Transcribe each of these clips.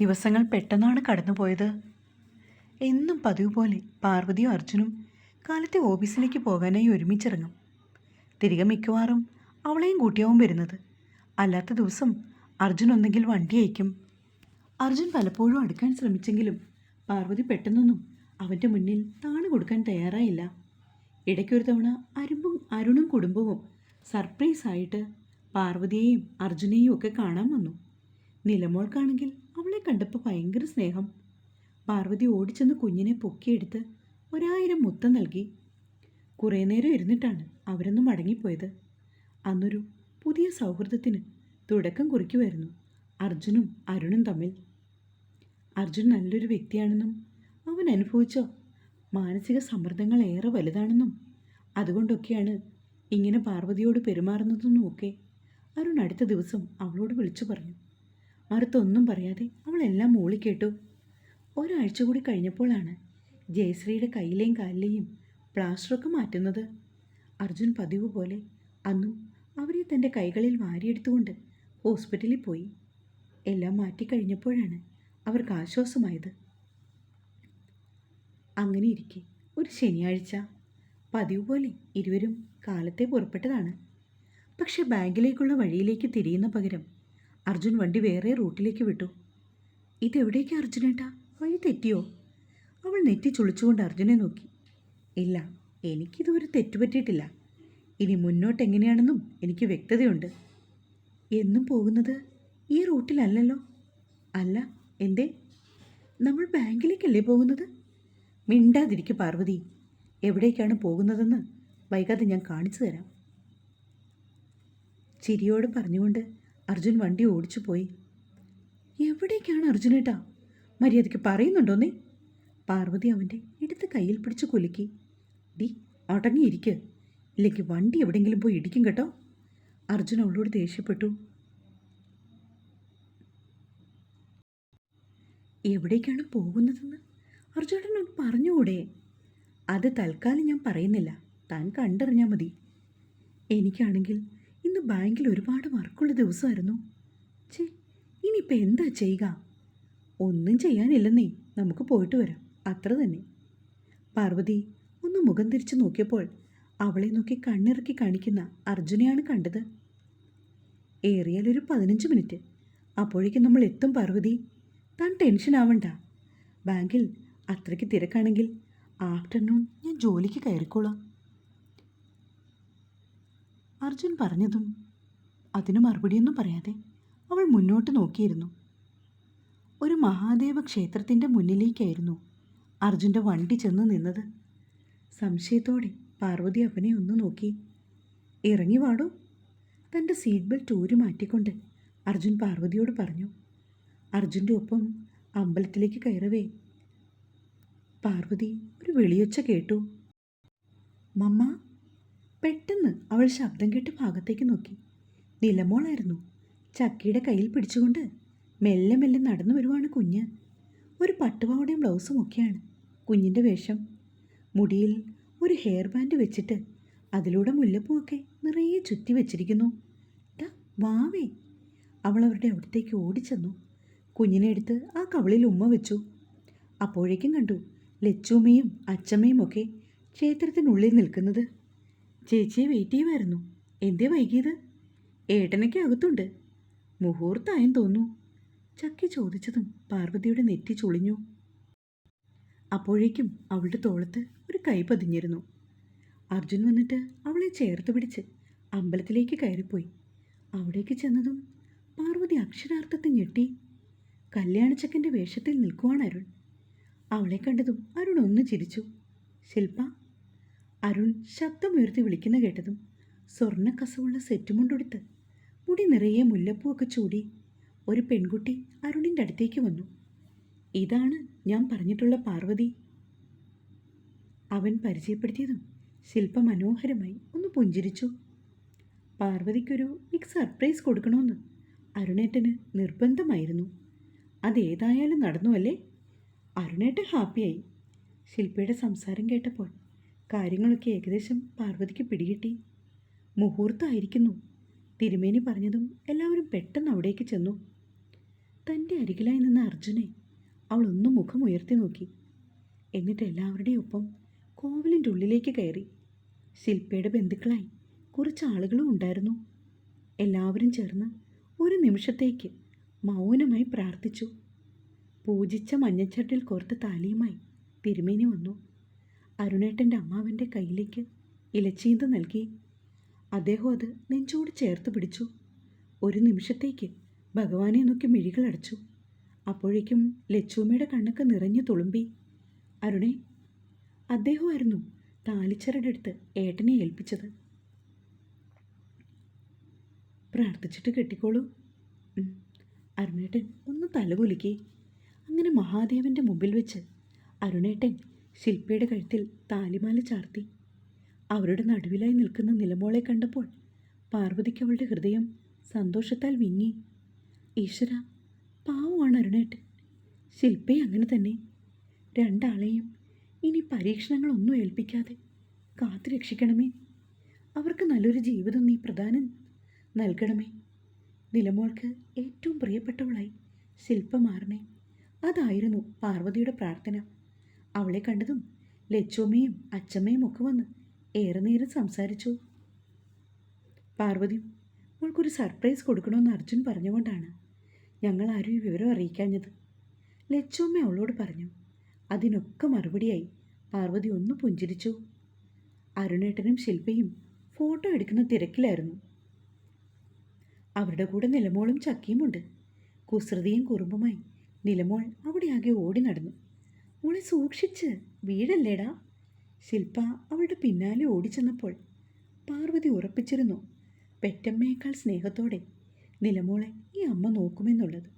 ദിവസങ്ങൾ പെട്ടെന്നാണ് കടന്നുപോയത്. എന്നും പതിവ് പോലെ പാർവതിയും അർജുനും കാലത്തെ ഓഫീസിലേക്ക് പോകാനായി ഒരുമിച്ചിറങ്ങും. തിരികെ മിക്കവാറും അവളെയും കൂട്ടിയാവും വരുന്നത്. അല്ലാത്ത ദിവസം അർജുൻ ഒന്നെങ്കിൽ വണ്ടി അയക്കും. അർജുൻ പലപ്പോഴും അടുക്കാൻ ശ്രമിച്ചെങ്കിലും പാർവതി പെട്ടെന്നൊന്നും അവന്റെ മുന്നിൽ താണു കൊടുക്കാൻ തയ്യാറായില്ല. ഇടയ്ക്കൊരു തവണ അരുമ്പും അരുണും കുടുംബവും സർപ്രൈസായിട്ട് പാർവതിയെയും അർജുനെയും ഒക്കെ കാണാൻ വന്നു. നിലമോൾക്കാണെങ്കിൽ അവളെ കണ്ടപ്പോൾ ഭയങ്കര സ്നേഹം. പാർവതി ഓടിച്ചെന്ന് കുഞ്ഞിനെ പൊക്കിയെടുത്ത് ഒരായിരം മുത്തം നൽകി. കുറേ നേരം ഇരുന്നിട്ടാണ് അവരൊന്ന് മടങ്ങിപ്പോയത്. അന്നൊരു പുതിയ സൗഹൃദത്തിന് തുടക്കം കുറിക്കുമായിരുന്നു അർജുനും അരുണും തമ്മിൽ. അർജുൻ നല്ലൊരു വ്യക്തിയാണെന്നും അവൻ അനുഭവിച്ച മാനസിക സമ്മർദ്ദങ്ങൾ ഏറെ വലുതാണെന്നും അതുകൊണ്ടൊക്കെയാണ് ഇങ്ങനെ പാർവതിയോട് പെരുമാറുന്നതെന്നും ഒക്കെ അരുൺ അടുത്ത ദിവസം അവളോട് വിളിച്ചു പറഞ്ഞു. മറുത്തൊന്നും പറയാതെ അവളെല്ലാം മൂളിക്കേട്ടു ഒരാഴ്ച കൂടി കഴിഞ്ഞപ്പോഴാണ് ജയശ്രീയുടെ കയ്യിലെയും കാലിലെയും പ്ലാസ്റ്ററൊക്കെ മാറ്റുന്നത്. അർജുൻ പതിവ് പോലെ അന്നും അവരെ തന്റെ കൈകളിൽ വാരിയെടുത്തുകൊണ്ട് ഹോസ്പിറ്റലിൽ പോയി. എല്ലാം മാറ്റിക്കഴിഞ്ഞപ്പോഴാണ് അവർക്ക് ആശ്വാസമായത്. അങ്ങനെ ഇരിക്കെ ഒരു ശനിയാഴ്ച. പതിവ് പോലെ ഇരുവരും കാലത്തെ പുറപ്പെട്ടതാണ്. പക്ഷെ ബാങ്കിലേക്കുള്ള വഴിയിലേക്ക് തിരിയുന്ന പകരം അർജുൻ വണ്ടി വേറെ റൂട്ടിലേക്ക് വിട്ടു. ഇതെവിടേക്കാ അർജുനേട്ടാ? വഴി തെറ്റിയോ? അവൾ നെറ്റി ചുളിച്ചുകൊണ്ട് അർജുനെ നോക്കി. ഇല്ല എനിക്കിതുവരെ തെറ്റുപറ്റിയിട്ടില്ല ഇനി മുന്നോട്ട് എങ്ങനെയാണെന്നും എനിക്ക് വ്യക്തതയുണ്ട്. എന്നും പോകുന്നത് ഈ റൂട്ടിലല്ലല്ലോ? അല്ല എന്തേ? നമ്മൾ ബാങ്കിലേക്കല്ലേ പോകുന്നത്? മിണ്ടാതിരിക്ക് പാർവതി. എവിടേക്കാണ് പോകുന്നതെന്ന് വൈകാതെ ഞാൻ കാണിച്ചു തരാം. ചിരിയോട് പറഞ്ഞുകൊണ്ട് അർജുൻ വണ്ടി ഓടിച്ചു പോയി. എവിടേക്കാണ് അർജുനേട്ടാ? മര്യാദയ്ക്ക് പറയുന്നുണ്ടോന്നേ പാർവതി അവന്റെ എടുത്ത് കയ്യിൽ പിടിച്ച് കുലുക്കി. ഡി അടങ്ങിയിരിക്ക്. ഇല്ലെങ്കിൽ വണ്ടി എവിടെയെങ്കിലും പോയി ഇടിക്കും കേട്ടോ. അർജുൻ അവളോട് ദേഷ്യപ്പെട്ടു. എവിടേക്കാണ് പോകുന്നതെന്ന് അർജുനോട് പറഞ്ഞുകൂടെ? അത് തൽക്കാലം ഞാൻ പറയുന്നില്ല. താൻ കണ്ടറിഞ്ഞാൽ മതി. എനിക്കാണെങ്കിൽ ഇന്ന് ബാങ്കിൽ ഒരുപാട് വർക്കുള്ള ദിവസമായിരുന്നു. ചേ ഇനിയിപ്പോൾ എന്താ ചെയ്യുക? ഒന്നും ചെയ്യാനില്ലെന്നേ നമുക്ക് പോയിട്ട് വരാം. അത്ര തന്നെ. പാർവതി ഒന്ന് മുഖം തിരിച്ചു നോക്കിയപ്പോൾ അവളെ നോക്കി കണ്ണിറക്കി കാണിക്കുന്ന അർജുനെയാണ് കണ്ടത്. ഏറിയാൽ ഒരു പതിനഞ്ച് മിനിറ്റ്. അപ്പോഴേക്കും നമ്മൾ എത്തും പാർവതി. താൻ ടെൻഷൻ ആവണ്ട. ബാങ്കിൽ അത്രയ്ക്ക് തിരക്കാണെങ്കിൽ ആഫ്റ്റർനൂൺ ഞാൻ ജോലിക്ക് കയറിക്കോളാം. അർജുൻ പറഞ്ഞതും അതിന് മറുപടിയൊന്നും പറയാതെ അവൾ മുന്നോട്ട് നോക്കിയിരുന്നു. ഒരു മഹാദേവ ക്ഷേത്രത്തിന്റെ മുന്നിലേക്കായിരുന്നു അർജുന്റെ വണ്ടി ചെന്ന് നിന്നത്. സംശയത്തോടെ പാർവതി അവനെ ഒന്ന് നോക്കി. ഇറങ്ങി വാടോ. തന്റെ സീറ്റ് ബെൽറ്റ് ഊരി മാറ്റിക്കൊണ്ട് അർജുൻ പാർവതിയോട് പറഞ്ഞു. അർജുന്റെ ഒപ്പം അമ്പലത്തിലേക്ക് കയറവേ. പാർവതി ഒരു വെളിയൊച്ച കേട്ടു. മമ്മ പെട്ടെന്ന് അവൾ ശബ്ദം കേട്ട് ഭാഗത്തേക്ക് നോക്കി. നിലമോളായിരുന്നു. ചക്കിയുടെ കയ്യിൽ പിടിച്ചുകൊണ്ട് മെല്ലെ മെല്ലെ നടന്നു വരുവാണ് കുഞ്ഞ്. ഒരു പട്ടുപാവടയും ബ്ലൗസും ഒക്കെയാണ്. കുഞ്ഞിന്റെ വേഷം. മുടിയിൽ ഒരു ഹെയർ ബാൻഡ് വെച്ചിട്ട് അതിലൂടെ മുല്ലപ്പൂവൊക്കെ നിറയെ ചുറ്റി വെച്ചിരിക്കുന്നു. ടാ വാവേ. അവൾ അവരുടെ അവിടത്തേക്ക് ഓടിച്ചെന്നു. കുഞ്ഞിനെ എടുത്ത് ആ കവളിൽ ഉമ്മ വെച്ചു. അപ്പോഴേക്കും കണ്ടു ലച്ചുമ്മയും അച്ചമ്മയും ഒക്കെ ക്ഷേത്രത്തിനുള്ളിൽ നിൽക്കുന്നത്. ചേച്ചിയെ വെയിറ്റ് ചെയ്യുമായിരുന്നു എന്തേ വൈകിയത്? ഏട്ടനൊക്കെ അകത്തുണ്ട് മുഹൂർത്തായെന്ന് തോന്നു ചക്കി ചോദിച്ചതും പാർവതിയുടെ നെറ്റി ചുളിഞ്ഞു. അപ്പോഴേക്കും അവളുടെ തോളത്ത് ഒരു കൈ പതിഞ്ഞിരുന്നു. അർജുൻ വന്നിട്ട് അവളെ ചേർത്ത് പിടിച്ച് അമ്പലത്തിലേക്ക് കയറിപ്പോയി. അവിടേക്ക് ചെന്നതും പാർവതി അക്ഷരാർത്ഥത്തിൽ ഞെട്ടി. കല്യാണച്ചക്കന്റെ വേഷത്തിൽ നിൽക്കുവാണ് അരുൺ. അവളെ കണ്ടതും അരുൺ ഒന്ന് ചിരിച്ചു. ശില്പ അരുൺ ശബ്ദമുയർത്തി വിളിക്കുന്ന കേട്ടതും സ്വർണ കസവുള്ള സെറ്റുമുണ്ടൊടുത്ത് മുടി നിറയെ മുല്ലപ്പൂവൊക്കെ ചൂടി ഒരു പെൺകുട്ടി അരുണിന്റെ അടുത്തേക്ക് വന്നു. ഇതാണ് ഞാൻ പറഞ്ഞിട്ടുള്ള പാർവതി. അവൻ പരിചയപ്പെടുത്തിയതും ശില്പ മനോഹരമായി ഒന്ന് പുഞ്ചിരിച്ചു. പാർവതിക്കൊരു ബിഗ് സർപ്രൈസ് കൊടുക്കണമെന്ന് അരുണേട്ടന് നിർബന്ധമായിരുന്നു. അതേതായാലും നടന്നു അല്ലേ? അരുണേട്ടൻ ഹാപ്പിയായി ശില്പയുടെ സംസാരം കേട്ടപ്പോൾ കാര്യങ്ങളൊക്കെ ഏകദേശം പാർവതിക്ക് പിടികിട്ടി. മുഹൂർത്തമായിരിക്കുന്നു തിരുമേനി പറഞ്ഞതും എല്ലാവരും പെട്ടെന്ന് അവിടേക്ക് ചെന്നു. തന്റെ അരികിലായി നിന്ന അർജുനെ അവൾ ഒന്ന് മുഖം ഉയർത്തി നോക്കി. എന്നിട്ട് എല്ലാവരുടെയും ഒപ്പം കോവിലിന്റെ ഉള്ളിലേക്ക് കയറി. ശില്പയുടെ ബന്ധുക്കളായി കുറച്ച് ആളുകളും ഉണ്ടായിരുന്നു. എല്ലാവരും ചേർന്ന് ഒരു നിമിഷത്തേക്ക് മൗനമായി പ്രാർത്ഥിച്ചു. പൂജിച്ച മഞ്ഞച്ചട്ടിൽ കോർത്ത താലിയുമായി തിരുമേനി വന്നു. അരുണേട്ടന്റെ അമ്മാവന്റെ കയ്യിലേക്ക് ഇലച്ചീന്ത് നൽകി. അദ്ദേഹം അത് നെഞ്ചോട് ചേർത്ത് പിടിച്ചു. ഒരു നിമിഷത്തേക്ക് ഭഗവാനെ നോക്കി മിഴികളടച്ചു അപ്പോഴേക്കും ലച്ചൂമ്മയുടെ കണ്ണൊക്കെ നിറഞ്ഞു തുളുമ്പി. അരുണേ അദ്ദേഹമായിരുന്നു താലിച്ചരടെടുത്ത് ഏട്ടനെ ഏൽപ്പിച്ചത്. പ്രാർത്ഥിച്ചിട്ട് കെട്ടിക്കോളൂ. അരുണേട്ടൻ ഒന്ന് തലകുലുക്കി. അങ്ങനെ മഹാദേവന്റെ മുമ്പിൽ വെച്ച് അരുണേട്ടൻ ശില്പയുടെ കഴുത്തിൽ താലിമാല ചാർത്തി. അവരുടെ നടുവിലായി നിൽക്കുന്ന നിലമോളെ കണ്ടപ്പോൾ പാർവതിക്ക് അവളുടെ ഹൃദയം സന്തോഷത്താൽ വിങ്ങി. ഈശ്വര പാവമാണ് അരുണേട്ട് ശില്പയെ അങ്ങനെ തന്നെ. രണ്ടാളെയും ഇനി പരീക്ഷണങ്ങളൊന്നും ഏൽപ്പിക്കാതെ കാത്തു രക്ഷിക്കണമേ. അവർക്ക് നല്ലൊരു ജീവിതം നീ പ്രധാനം നൽകണമേ. നിലമോൾക്ക് ഏറ്റവും പ്രിയപ്പെട്ടവളായി ശില്പ മാറണേ അതായിരുന്നു പാർവതിയുടെ പ്രാർത്ഥന. അവളെ കണ്ടതും ലച്ചോമ്മയും അച്ചമ്മയും ഒക്കെ വന്ന് ഏറെ നേരം സംസാരിച്ചു. പാർവതി അവൾക്കൊരു സർപ്രൈസ് കൊടുക്കണമെന്ന് അർജുൻ പറഞ്ഞുകൊണ്ടാണ് ഞങ്ങൾ ആരും ഈ വിവരം അറിയിക്കാഞ്ഞത്. ലച്ചോമ്മ അവളോട് പറഞ്ഞു. അതിനൊക്കെ മറുപടിയായി പാർവതി ഒന്ന് പുഞ്ചിരിച്ചു. അരുണേട്ടനും ശില്പയും ഫോട്ടോ എടുക്കുന്ന തിരക്കിലായിരുന്നു. അവരുടെ കൂടെ നിലമോളും ചക്കിയുമുണ്ട്. കുസൃതിയും കുറുമ്പുമായി നിലമോൾ അവിടെ ആകെ ഓടി നടന്നു. മോളെ സൂക്ഷിച്ച് വീഴല്ലേടാ? ശില്പ അവളുടെ പിന്നാലെ ഓടിച്ചെന്നപ്പോൾ പാർവതി ഉറപ്പിച്ചിരുന്നു പെറ്റമ്മയേക്കാൾ സ്നേഹത്തോടെ നിലമോളെ ഈ അമ്മ നോക്കുമെന്നുള്ളത്.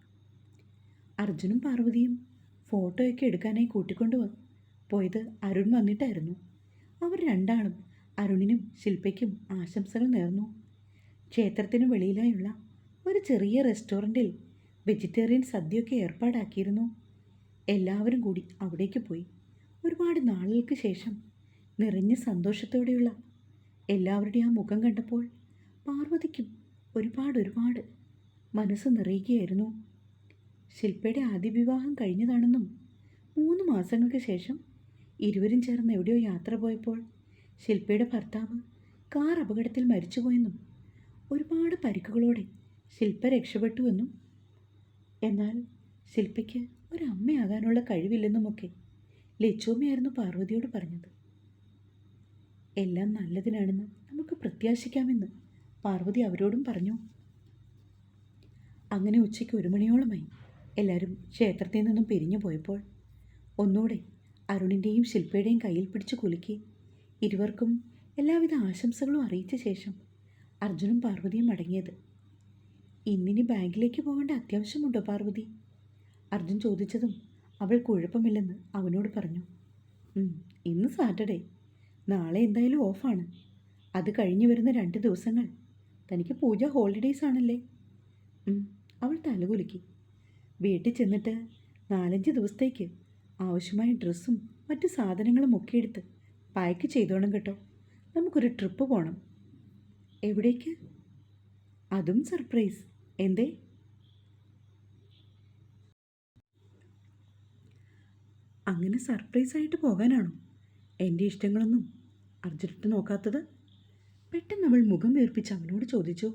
അർജുനും പാർവതിയും ഫോട്ടോയൊക്കെ എടുക്കാനായി കൂട്ടിക്കൊണ്ടു പോയത് അരുൺ വന്നിട്ടായിരുന്നു. അവർ രണ്ടാളും അരുണിനും ശില്പയ്ക്കും ആശംസകൾ നേർന്നു. ക്ഷേത്രത്തിന് വെളിയിലായുള്ള ഒരു ചെറിയ റെസ്റ്റോറന്റിൽ വെജിറ്റേറിയൻ സദ്യയൊക്കെ ഏർപ്പാടാക്കിയിരുന്നു. എല്ലാവരും കൂടി അവിടേക്ക് പോയി. ഒരുപാട് നാളുകൾക്ക് ശേഷം നിറഞ്ഞ സന്തോഷത്തോടെയുള്ള എല്ലാവരുടെയും ആ മുഖം കണ്ടപ്പോൾ പാർവതിക്കും ഒരുപാട് ഒരുപാട് മനസ്സ് നിറയുകയായിരുന്നു. ശില്പയുടെ ആദ്യ വിവാഹം കഴിഞ്ഞതാണെന്നും മൂന്ന് മാസങ്ങൾക്ക് ശേഷം ഇരുവരും ചേർന്ന് എവിടെയോ യാത്ര പോയപ്പോൾ ശില്പയുടെ ഭർത്താവ് കാർ അപകടത്തിൽ മരിച്ചുപോയെന്നും ഒരുപാട് പരിക്കുകളോടെ ശില്പ രക്ഷപ്പെട്ടുവെന്നും എന്നാൽ ശില്പയ്ക്ക് ഒരമ്മയാകാനുള്ള കഴിവില്ലെന്നുമൊക്കെ ലച്ചോമ്മയായിരുന്നു പാർവതിയോട് പറഞ്ഞത്. എല്ലാം നല്ലതിനാണെന്ന് നമുക്ക് പ്രത്യാശിക്കാമെന്ന് പാർവതി അവരോടും പറഞ്ഞു. അങ്ങനെ ഉച്ചയ്ക്ക് ഒരു മണിയോളമായി എല്ലാവരും ക്ഷേത്രത്തിൽ നിന്നും പിരിഞ്ഞു പോയപ്പോൾ ഒന്നുകൂടെ അരുണിന്റെയും ശില്പയുടെയും കയ്യിൽ പിടിച്ച് കുലുക്കി ഇരുവർക്കും എല്ലാവിധ ആശംസകളും അറിയിച്ച ശേഷം അർജുനും പാർവതിയും മടങ്ങിയത്. ഇന്നിനി ബാങ്കിലേക്ക് പോകേണ്ട അത്യാവശ്യമുണ്ടോ പാർവതി? അർജുൻ ചോദിച്ചതും അവൾ കുഴപ്പമില്ലെന്ന് അവനോട് പറഞ്ഞു. ഇന്ന് സാറ്റർഡേ. നാളെ എന്തായാലും ഓഫാണ്. അത് കഴിഞ്ഞു വരുന്ന രണ്ട് ദിവസങ്ങൾ. തനിക്ക് പൂജ ഹോളിഡേയ്സ് ആണല്ലേ? അവൾ തലകുലുക്കി. വീട്ടിൽ ചെന്നിട്ട് നാലഞ്ച് ദിവസത്തേക്ക് ആവശ്യമായ ഡ്രസ്സും മറ്റു സാധനങ്ങളും ഒക്കെ എടുത്ത് പാക്ക് ചെയ്തോണം കേട്ടോ. നമുക്കൊരു ട്രിപ്പ് പോകണം എവിടേക്ക്? അതും സർപ്രൈസ്. എന്തേ? അങ്ങനെ സർപ്രൈസായിട്ട് പോകാനാണോ? എന്റെ ഇഷ്ടങ്ങളൊന്നും അർജുനിട്ട് നോക്കാത്തത്? പെട്ടെന്ന് അവൾ മുഖം വീർപ്പിച്ച് അവനോട് ചോദിച്ചു.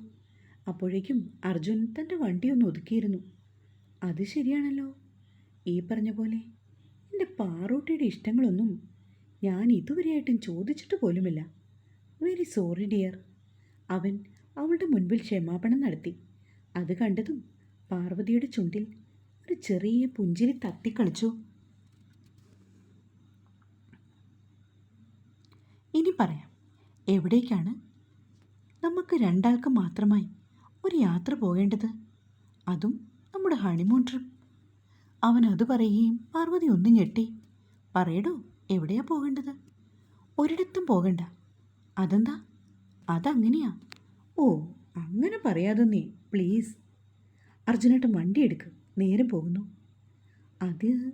അപ്പോഴേക്കും അർജുൻ തന്റെ വണ്ടി ഒന്ന് ഒതുക്കിയിരുന്നു. അത് ശരിയാണല്ലോ. ഈ പറഞ്ഞ പോലെ എന്റെ പാറൂട്ടിയുടെ ഇഷ്ടങ്ങളൊന്നും ഞാൻ ഇതുവരെയായിട്ടും ചോദിച്ചിട്ട് പോലുമില്ല. വെരി സോറി ഡിയർ അവൻ അവളുടെ മുൻപിൽ ക്ഷമാപണം നടത്തി. അത് കണ്ടതും പാർവതിയുടെ ചുണ്ടിൽ ഒരു ചെറിയ പുഞ്ചിരി തത്തിക്കളിച്ചു ഇനി പറയാം. എവിടേക്കാണ്? നമുക്ക് രണ്ടാൾക്ക് മാത്രമായി ഒരു യാത്ര പോകേണ്ടത്? അതും നമ്മുടെ ഹണിമൂൺ ട്രിപ്പ് അവൻ അത് പറയുകയും പാർവതി ഒന്ന് ഞെട്ടി. പറയടോ എവിടെയാ പോകേണ്ടത്? ഒരിടത്തും പോകണ്ട. അതെന്താ? അതങ്ങനെയാ? ഓ അങ്ങനെ പറയാതെ നീ പ്ലീസ്. അർജുനേട്ടൻ വണ്ടി എടുക്ക്. നേരെ പോകുന്നു. അത്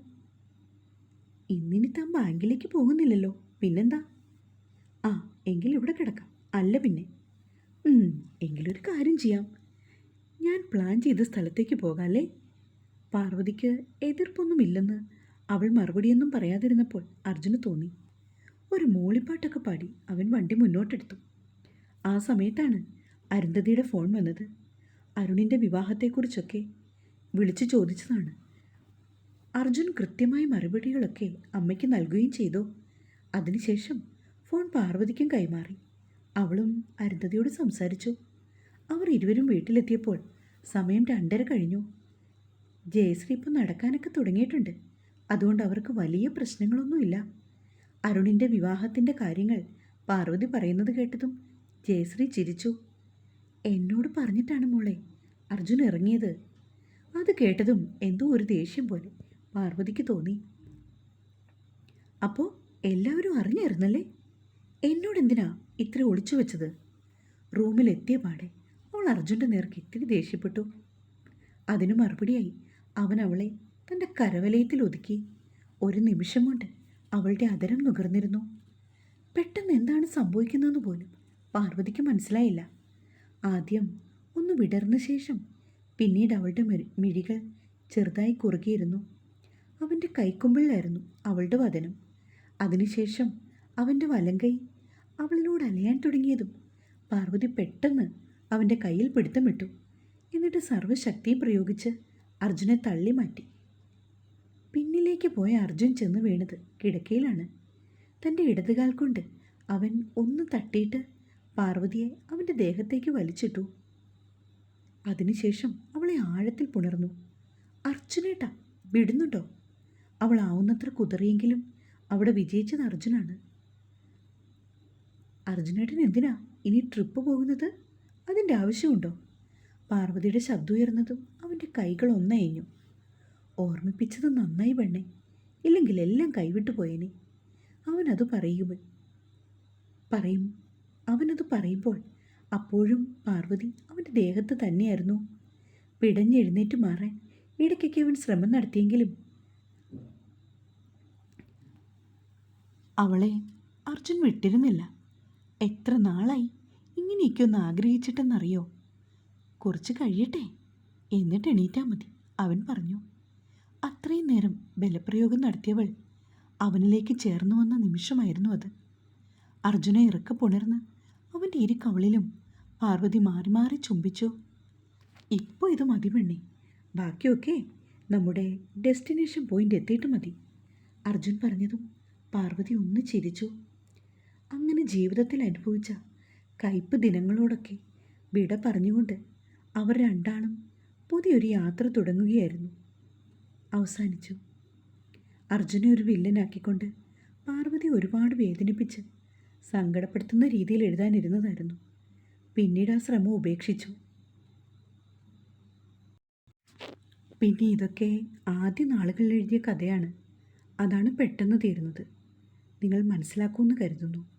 ഇന്നിനി താൻ ബാങ്കിലേക്ക് പോകുന്നില്ലല്ലോ. പിന്നെന്താ? ആ എങ്കിൽ ഇവിടെ കിടക്കാം. അല്ല പിന്നെ. എങ്കിലൊരു കാര്യം ചെയ്യാം. ഞാൻ പ്ലാൻ ചെയ്ത സ്ഥലത്തേക്ക് പോകാല്ലേ? പാർവതിക്ക് എതിർപ്പൊന്നുമില്ലെന്ന് അവൾ മറുപടിയൊന്നും പറയാതിരുന്നപ്പോൾ അർജുന് തോന്നി. ഒരു മൂളിപ്പാട്ടൊക്കെ പാടി അവൻ വണ്ടി മുന്നോട്ടെടുത്തു. ആ സമയത്താണ് അരുന്ധതിയുടെ ഫോൺ വന്നത്. അരുണിന്റെ വിവാഹത്തെക്കുറിച്ചൊക്കെ വിളിച്ചു ചോദിച്ചതാണ്. അർജുൻ കൃത്യമായ മറുപടികളൊക്കെ അമ്മയ്ക്ക് നൽകുകയും ചെയ്തു. അതിനുശേഷം ഫോൺ പാർവതിക്കും കൈമാറി. അവളും അരുന്ധതിയോട് സംസാരിച്ചു. അവർ ഇരുവരും വീട്ടിലെത്തിയപ്പോൾ സമയം രണ്ടര കഴിഞ്ഞു. ജയശ്രീ ഇപ്പോൾ നടക്കാനൊക്കെ തുടങ്ങിയിട്ടുണ്ട്. അതുകൊണ്ട് അവർക്ക് വലിയ പ്രശ്നങ്ങളൊന്നുമില്ല. അരുണിന്റെ വിവാഹത്തിന്റെ കാര്യങ്ങൾ പാർവതി പറയുന്നത് കേട്ടതും ജയശ്രീ ചിരിച്ചു. എന്നോട് പറഞ്ഞിട്ടാണ് മോളെ. അർജുൻ ഇറങ്ങിയത്. അത് കേട്ടതും എന്തോ ഒരു ദേഷ്യം പോലെ പാർവതിക്ക് തോന്നി. അപ്പോൾ എല്ലാവരും അറിഞ്ഞിരുന്നല്ലേ എന്നോട് എന്തിനാ ഇത്ര ഒളിച്ചു വെച്ചത്? റൂമിലെത്തിയ പാടെ അവൾ അർജുന്റെ നേർക്ക് ഇത്തിരി ദേഷ്യപ്പെട്ടു. അതിനു മറുപടിയായി അവൻ അവളെ തന്റെ കരവലയത്തിൽ ഒതുക്കി. ഒരു നിമിഷം കൊണ്ട് അവളുടെ അതരം നുകർന്നിരുന്നു. പെട്ടെന്ന് എന്താണ് സംഭവിക്കുന്നതെന്ന് പോലും പാർവതിക്ക് മനസ്സിലായില്ല. ആദ്യം ഒന്ന് വിടർന്ന ശേഷം പിന്നീട് അവളുടെ മിഴി- മിഴികൾ ചെറുതായി കുറുകിയിരുന്നു. അവന്റെ കൈക്കുമ്പിളിലായിരുന്നു അവളുടെ വതനം അതിനുശേഷം അവന്റെ വലങ്കൈ അവളിലൂടെ അലയാൻ തുടങ്ങിയതും പാർവതി പെട്ടെന്ന് അവന്റെ കയ്യിൽ പിടുത്തമിട്ടു. എന്നിട്ട് സർവശക്തിയും പ്രയോഗിച്ച് അർജുനെ തള്ളി മാറ്റി. പിന്നിലേക്ക് പോയ അർജുൻ ചെന്ന് വീണത് കിടക്കയിലാണ്. തന്റെ ഇടതുകാൽ കൊണ്ട് അവൻ ഒന്ന് തട്ടിയിട്ട് പാർവതിയെ അവന്റെ ദേഹത്തേക്ക് വലിച്ചിട്ടു. അതിനുശേഷം അവളെ ആഴത്തിൽ പുണർന്നു. അർജുനേട്ടാ വിടുന്നുണ്ടോ? അവൾ ആവുന്നത്ര കുതറിയെങ്കിലും അവിടെ വിജയിച്ചത് അർജുനാണ്. അർജുനേട്ടൻ എന്തിനാ ഇനി ട്രിപ്പ് പോകുന്നത്? അതിന്റെ ആവശ്യമുണ്ടോ? പാർവതിയുടെ ശബ്ദം ഉയർന്നതും അവന്റെ കൈകൾ ഒന്നയഞ്ഞു. ഓർമ്മിപ്പിച്ചത് നന്നായി പെണ്ണെ. ഇല്ലെങ്കിൽ എല്ലാം കൈവിട്ടു പോയേനെ. അവനത് പറയുമോ? പറയും. അവനത് പറയുമ്പോൾ അപ്പോഴും പാർവതി അവന്റെ ദേഹത്ത് തന്നെയായിരുന്നു. പിടഞ്ഞെഴുന്നേറ്റ് മാറാൻ ഇടയ്ക്കൊക്കെ അവൻ ശ്രമം നടത്തിയെങ്കിലും അവളെ അർജുൻ വിട്ടിരുന്നില്ല. എത്ര നാളായി ഇങ്ങനെയൊക്കെ ഒന്ന് ആഗ്രഹിച്ചിട്ടെന്നറിയോ? കുറച്ച് കഴിയട്ടെ. എന്നിട്ട് എണീറ്റാൽ മതി അവൻ പറഞ്ഞു. അത്രയും നേരം ബലപ്രയോഗം നടത്തിയവൾ അവനിലേക്ക് ചേർന്നു വന്ന നിമിഷമായിരുന്നു അത്. അർജുനെ ഇറക്ക പുണർന്ന് അവന്റെ ഇരു കവളിലും പാർവതി മാറി മാറി ചുംബിച്ചു. ഇപ്പോൾ ഇത് മതി പെണ്ണേ. ബാക്കിയൊക്കെ നമ്മുടെ ഡെസ്റ്റിനേഷൻ പോയിന്റ് എത്തിയിട്ട് മതി. അർജുൻ പറഞ്ഞതും പാർവതി ഒന്ന് ചിരിച്ചു. അങ്ങനെ ജീവിതത്തിൽ അനുഭവിച്ച കയ്പ് ദിനങ്ങളോടൊക്കെ വിട പറഞ്ഞുകൊണ്ട് അവർ രണ്ടാളും പുതിയൊരു യാത്ര തുടങ്ങുകയായിരുന്നു. അവസാനിച്ചു. അർജുനെ ഒരു വില്ലനാക്കിക്കൊണ്ട് പാർവതി ഒരുപാട് വേദനിപ്പിച്ച് സങ്കടപ്പെടുത്തുന്ന രീതിയിൽ എഴുതാനിരുന്നതായിരുന്നു. പിന്നീട് ആ ശ്രമം ഉപേക്ഷിച്ചു. പിന്നെ ഇതൊക്കെ ആദ്യ നാളുകളിൽ എഴുതിയ കഥയാണ്. അതാണ് പെട്ടെന്ന് തീരുന്നത്. നിങ്ങൾ മനസ്സിലാക്കുമെന്ന് കരുതുന്നു.